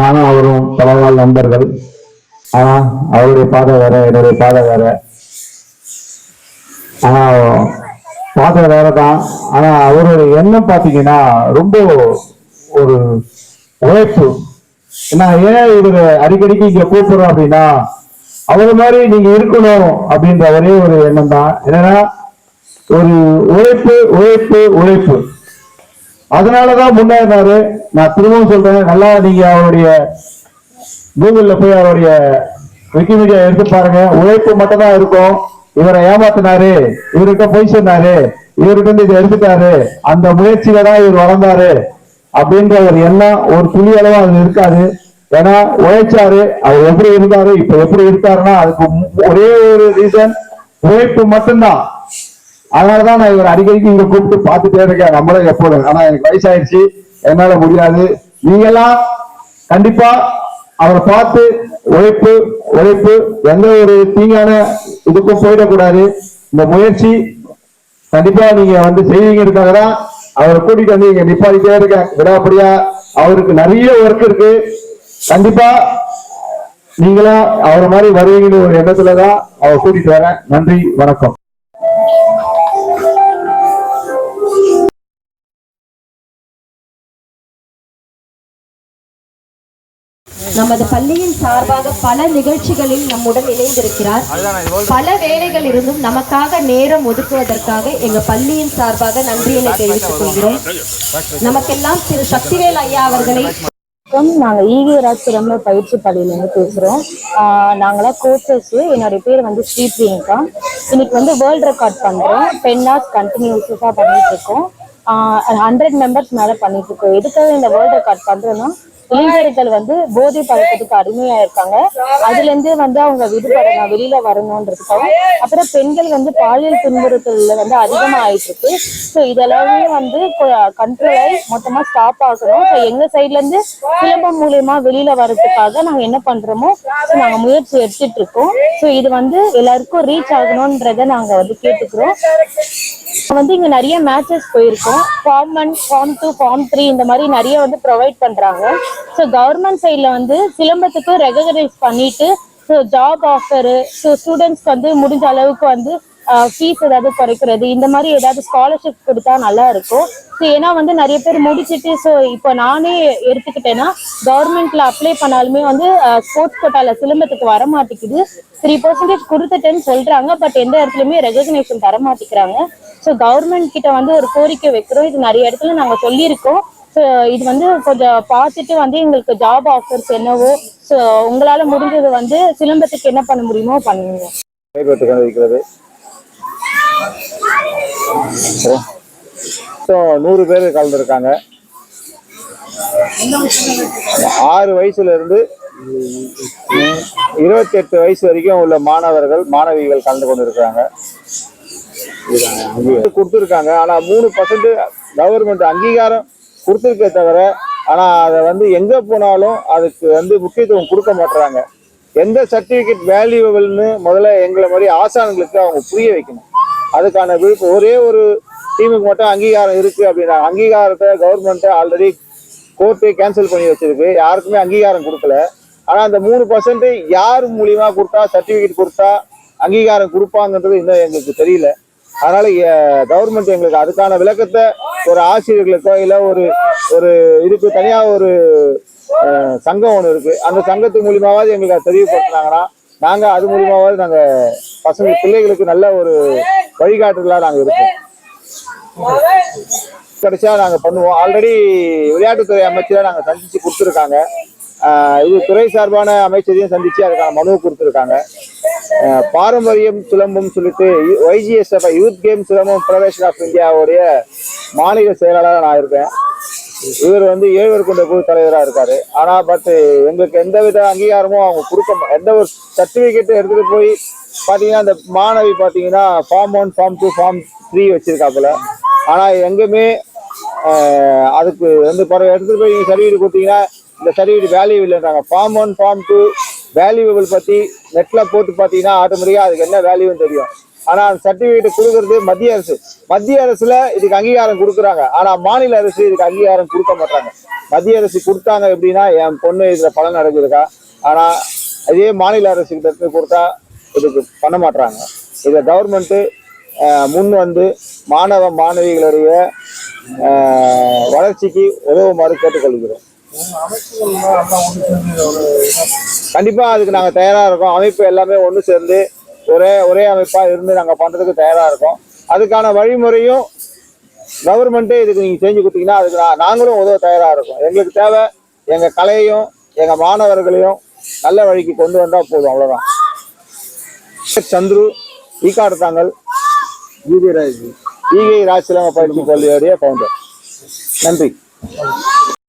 நானும் அவரும் பல நாள் நண்பர்கள். ஆனா அவருடைய பாதை வேற என்னுடைய பாதை வேற. ஆனா பாதை வேற தான் ஆனா அவருடைய எண்ணம் பாத்தீங்கன்னா ரொம்ப ஒரு உழைப்பு. நான் ஏன் இவரு அடிக்கடிக்கு இங்க கூப்பிடுறோம் அப்படின்னா அவர் மாதிரி நீங்க இருக்கணும் அப்படின்ற ஒரே ஒரு எண்ணம் தான் என்னன்னா ஒரு உழைப்பு உழைப்பு உழைப்பு. அதனாலதான் முன்னேறினாரு நான் திரும்பவும் சொல்றேன் நல்லா நீங்க அவருடைய கூகுள்ல போய் அவருடைய விக்கிமீடியா எடுத்து பாருங்க. உழைப்பு மட்டும் தான் இருக்கும். இவரை ஏமாத்தினாரு. இவர்கிட்ட போய் சொன்னாரு இவர்கிட்ட இருந்து இதை எடுத்துட்டாரு. அந்த முயற்சியில தான் இவர் வளர்ந்தாரு. அப்படின்ற ஒரு எண்ணம் ஒரு துளி அளவு அது இருக்காது. ஏன்னா உழைச்சாரு. அவர் எப்படி இருந்தாரு இப்ப எப்படி இருக்காருன்னா அதுக்கு ஒரே ஒரு ரீசன் உழைப்பு மட்டும்தான். அதனாலதான் நான் இவர் அடிக்கடிக்கு இங்க கூப்பிட்டு பார்த்துட்டே இருக்கேன். நம்மளும் எப்போதும். ஆனா எனக்கு வயசாயிருச்சு. என்னால முடியாது. நீங்கெல்லாம் கண்டிப்பா அவரை பார்த்து உழைப்பு உழைப்பு எந்த ஒரு தீங்கான இதுக்கும் போயிடக்கூடாது. இந்த முயற்சி கண்டிப்பா நீங்க வந்து செய்வீங்கிறதுக்காக தான் அவரை கூட்டிட்டு வந்து இங்க நிப்பாடிட்டே இருக்கேன். விடாப்படியா அவருக்கு நிறைய ஒர்க் இருக்கு. கண்டிப்பா நீங்களா அவரை மாதிரி வருவீங்கன்னு ஒரு எண்ணத்துலதான் அவர் கூட்டிட்டு வரேன். நன்றி வணக்கம். நமது பள்ளியின் சார்பாக பல நிகழ்ச்சிகளில் நம்முடன் இணைந்திருக்கிறார். பல வேலைகள் இருந்தும் நமக்காக நேரம் ஒதுக்குவதற்காக எங்க பள்ளியின் சார்பாக நன்றியினை தெரிவித்துக் கொள்கிறோம். நமக்கெல்லாம் திரு சக்திவேல் ஐயா அவர்களை நாங்கள் ஈகிராஜ் சிறந்த பயிற்சி பள்ளியிலேருந்து பேசுகிறோம் நாங்களாம் கோச்சஸ் என்னுடைய பேர் வந்து ஸ்ரீ பிரியங்கா இன்னைக்கு வந்து வேர்ல்ட் ரெக்கார்ட் பண்ணுறோம் டென் ஹவர்ஸ் கண்டினியூஸாக பண்ணிட்டு இருக்கோம். ஹண்ட்ரட் மெம்பர்ஸ் மேலே பண்ணிட்டு இருக்கோம். எதுக்காக இந்த வேர்ல்ட் ரெக்கார்ட் பண்ணுறோன்னா இளைஞர்கள் வந்து போதை பழக்கத்துக்கு அடிமையா இருக்காங்க அதுல இருந்து வந்து அவங்க விடுபடணும் வெளியில வரணும்ன்றதுக்காக அப்புறம் பெண்கள் வந்து பாலியல் துன்புறுத்தல வந்து அதிகமா ஆயிட்டு இருக்கு ஸோ இதெல்லாமே வந்து கண்ட்ரோல் ஆகி மொத்தமா ஸ்டாப் ஆகணும். ஸோ எங்க சைட்ல இருந்து சிலம்பம் மூலியமா வெளியில வர்றதுக்காக நாங்க என்ன பண்றோமோ ஸோ நாங்க முயற்சி எடுத்துட்டு இருக்கோம். ஸோ இது வந்து எல்லாருக்கும் ரீச் ஆகணும்ன்றத நாங்க வந்து கேட்டுக்கிறோம். வந்து இங்க நிறைய மேட்சஸ் போயிருக்கோம். Form one form two form three இந்த மாதிரி நிறைய வந்து ப்ரொவைட் பண்றாங்க. ஸோ கவர்மெண்ட் சைட்ல வந்து சிலம்பத்துக்கு ரெகனைஸ் பண்ணிட்டு ஸோ ஜாப் ஆஃபரு ஸோ ஸ்டூடெண்ட்ஸ்க்கு வந்து முடிஞ்ச அளவுக்கு வந்து ஃபீஸ் ஏதாவது குறைக்கிறது இந்த மாதிரி ஏதாவது ஸ்காலர்ஷிப் கொடுத்தா நல்லா இருக்கும். ஸோ ஏன்னா வந்து நிறைய பேர் முடிச்சிட்டு ஸோ இப்போ நானே எடுத்துக்கிட்டேன்னா கவர்மெண்ட்ல அப்ளை பண்ணாலுமே வந்து ஸ்போர்ட்ஸ் கோட்டால சிலம்பத்துக்கு வர மாட்டேங்குது. த்ரீ பர்சன்டேஜ் கொடுத்துட்டேன்னு சொல்றாங்க பட் எந்த இடத்துலயுமே ரெகக்னேஷன் தர மாட்டேங்கிறாங்க. ஸோ கவர்மெண்ட் கிட்ட வந்து ஒரு கோரிக்கை வைக்கிறோம். இது நிறைய இடத்துல நாங்கள் சொல்லியிருக்கோம். ஸோ இது வந்து கொஞ்சம் பார்த்துட்டு வந்து எங்களுக்கு ஜாப் ஆஃபர்ஸ் என்னவோ ஸோ உங்களால் முடிஞ்சது வந்து சிலம்பத்துக்கு என்ன பண்ண முடியுமோ பண்ணுங்க. ஸோ நூறு பேர் கலந்துருக்காங்க. ஆறு வயசுல இருந்து இருபத்தி எட்டு வயசு வரைக்கும் உள்ள மாணவர்கள் மாணவிகள் கலந்து கொண்டிருக்காங்க கொடுத்துருக்காங்க. ஆனால் மூணு பர்சன்ட் கவர்மெண்ட் அங்கீகாரம் கொடுத்துருக்கே தவிர ஆனால் அதை வந்து எங்கே போனாலும் அதுக்கு வந்து முக்கியத்துவம் கொடுக்க மாட்டுறாங்க எந்த சர்டிஃபிகேட் வேல்யூபிள்னு முதல்ல எங்களை மாதிரி ஆசான்களுக்கு அவங்க புரிய வைக்கணும். அதுக்கான விழுப்பு ஒரே ஒரு டீமுக்கு மட்டும் அங்கீகாரம் இருக்கு அப்படின்னா அங்கீகாரத்தை கவர்மெண்ட் ஆல்ரெடி கோர்ட்டே கேன்சல் பண்ணி வச்சிருக்கு. யாருக்குமே அங்கீகாரம் கொடுக்கல. ஆனா அந்த மூணு பர்சன்ட் யார் மூலியமா கொடுத்தா சர்டிபிகேட் கொடுத்தா அங்கீகாரம் கொடுப்பாங்கன்றது இன்னும் எங்களுக்கு தெரியல. அதனால கவர்மெண்ட் எங்களுக்கு அதுக்கான விளக்கத்தை ஒரு ஆசிரியர்களுக்கோ இல்லை ஒரு ஒரு இதுக்கு தனியா ஒரு சங்கம் ஒன்று இருக்கு. அந்த சங்கத்து மூலியமாவது எங்களுக்கு அதை நாங்கள் நாங்க அது மூலியமாவது நாங்க பசங்க பிள்ளைகளுக்கு நல்ல ஒரு வழிகாட்டுதலா நாங்க இருக்கோம். கிடைச்சா நாங்க பண்ணுவோம். ஆல்ரெடி விளையாட்டுத்துறை அமைச்சரை நாங்க சந்திச்சு கொடுத்துருக்காங்க. இது துறை சார்பான அமைச்சரையும் சந்திச்சு அதுக்கான மனு கொடுத்துருக்காங்க. பாரம்பரியம் சுலம்பம் சொல்லிட்டு YGSF youth game silambam federation of இந்தியாவுடைய மாநில செயலாளராக நான் இருக்கேன். இவர் வந்து ஏழுவர் கொண்ட குழு தலைவராக இருக்காரு. ஆனா பட் எங்களுக்கு எந்த வித அங்கீகாரமும் அவங்க கொடுக்க எந்த ஒரு சர்டிபிகேட் எடுத்துட்டு போய் பாத்தீங்கன்னா அந்த மாணவி பாத்தீங்கன்னா form one form two form three வச்சிருக்காப்புல. ஆனா எங்குமே அதுக்கு வந்து பிறகு எடுத்துட்டு போய் சர்டிஃபிகேட் கொடுத்தீங்கன்னா இந்த certificate value இல்லைன்றாங்க. Form one form two valuable பற்றி நெட்டில் போட்டு பார்த்தீங்கன்னா ஆட்டோமேட்டிக்காக அதுக்கு என்ன வேல்யூன்னு தெரியும். ஆனா அந்த சர்டிபிகேட் கொடுக்கறது மத்திய அரசு. மத்திய அரசுல இதுக்கு அங்கீகாரம் கொடுக்குறாங்க. ஆனா மாநில அரசு இதுக்கு அங்கீகாரம் கொடுக்க மாட்டாங்க. மத்திய அரசு கொடுத்தாங்க எப்படின்னா என் பொண்ணு இதுல பலன் அடைஞ்சிருக்கா ஆனா அதே மாநில அரசு கிட்ட கொடுத்தா இதுக்கு பண்ண மாட்டாங்க இதை கவர்மெண்ட்டு முன் வந்து மாணவ மாணவிகளுடைய வளர்ச்சிக்கு உதவுமாறு கேட்டுக்கொள்கிறோம். கண்டிப்பா அதுக்கு நாங்க தயாரா இருக்கோம். அமைப்பு எல்லாமே ஒன்று சேர்ந்து ஒரே ஒரே அமைப்பாக இருந்து நாங்கள் பண்ணுறதுக்கு தயாராக இருக்கோம். அதுக்கான வழிமுறையும் கவர்மெண்ட்டே இதுக்கு நீங்கள் செஞ்சு கொடுத்தீங்கன்னா அதுக்கு நான் நாங்களும் உதவ தயாராக இருக்கோம். எங்களுக்கு தேவை எங்கள் கலையையும் எங்கள் மாணவர்களையும் நல்ல வழிக்கு கொண்டு வந்தால் போதும். அவ்வளோதான் சந்துரு ஈக்காடு தாங்கல் ஜிபி ராஜ் ஈகை ராஜ் பயிற்சி கல்வியுடைய ஃபவுண்டர் நன்றி.